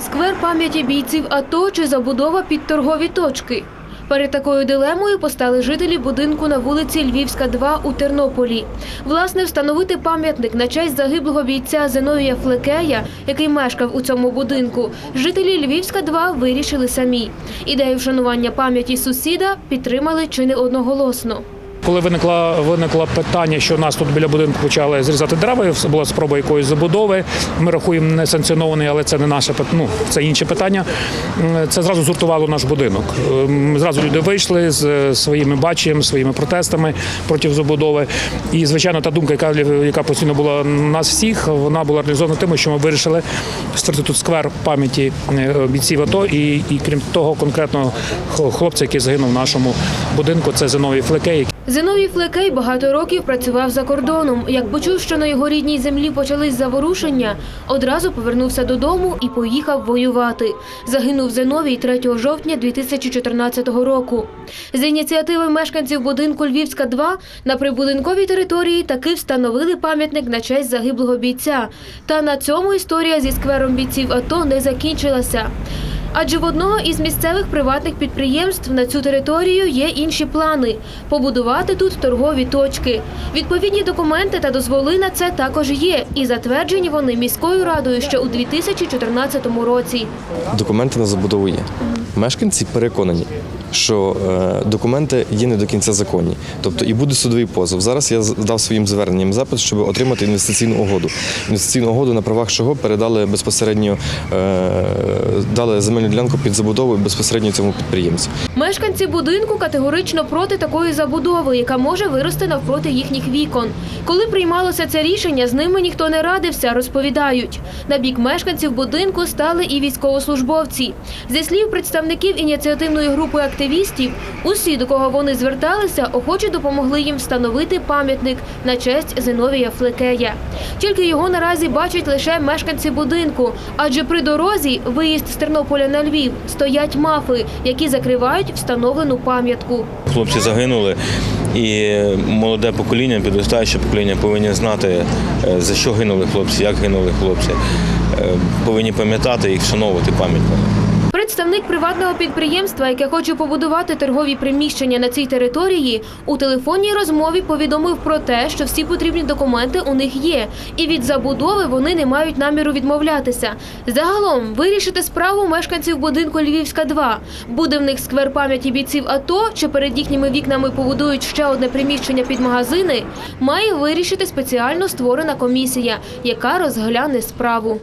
Сквер пам'яті бійців АТО чи забудова під торгові точки. Перед такою дилемою постали жителі будинку на вулиці Львівська, 2 у Тернополі. Власне, встановити пам'ятник на честь загиблого бійця Зиновія Флекея, який мешкав у цьому будинку, жителі Львівська, 2 вирішили самі. Ідею вшанування пам'яті сусіда підтримали чи не одноголосно. Коли виникла виникло питання, що нас тут біля будинку почали зрізати дерева, була спроба якоїсь забудови. Ми рахуємо несанкціонований, але це не наше ну, це інше питання. Це зразу згуртувало наш будинок. М, Зразу люди вийшли з е, своїми баченням, своїми протестами проти забудови. І звичайно, та думка, яка яка постійно була нас всіх, вона була реалізована тим, що ми вирішили створити тут сквер пам'яті е, бійців АТО. І, і крім того, конкретно хлопця, який загинув в нашому будинку, це Зиновій Флекей. Зиновій Флекей багато років працював за кордоном. Як почув, що на його рідній землі почались заворушення, одразу повернувся додому і поїхав воювати. Загинув Зиновій 3 жовтня 2014 року. З ініціативи мешканців будинку Львівська 2 на прибудинковій території таки встановили пам'ятник на честь загиблого бійця. Та на цьому історія зі сквером бійців АТО не закінчилася. Адже в одного із місцевих приватних підприємств на цю територію є інші плани побудувати тут торгові точки. Відповідні документи та дозволи на це також є, і затверджені вони міською радою ще у 2014 році. Документи на забудову є. Мешканці переконані, що е, документи є не до кінця законні. Тобто і буде судовий позов. Зараз я з- дав своїм зверненням запит, щоб отримати інвестиційну угоду. Інвестиційну угоду на правах чого передали безпосередньо е, дали земельну ділянку під забудову безпосередньо цьому підприємцю. Мешканці будинку категорично проти такої забудови, яка може вирости навпроти їхніх вікон. Коли приймалося це рішення, з ними ніхто не радився, розповідають. На бік мешканців будинку стали і військовослужбовці. Зі слів представників ініціативної групи активістів, усі, до кого вони зверталися, охоче допомогли їм встановити пам'ятник на честь Зиновія Флекея. Тільки його наразі бачать лише мешканці будинку, адже при дорозі виїзд з Тернополя на Львів стоять мафи, які закривають встановлену пам'ятку. Хлопці загинули, і молоде покоління, підростаюче покоління повинні знати, е, за що гинули хлопці, як гинули хлопці. Е, Повинні пам'ятати і вшановувати пам'ять. Представник приватного підприємства, яке хоче побудувати торгові приміщення на цій території, у телефонній розмові повідомив про те, що всі потрібні документи у них є, і від забудови вони не мають наміру відмовлятися. Загалом вирішити справу мешканців будинку Львівська 2. Буде в них сквер пам'яті бійців АТО, чи перед їхніми вікнами побудують ще одне приміщення під магазини, має вирішити спеціально створена комісія, яка розгляне справу.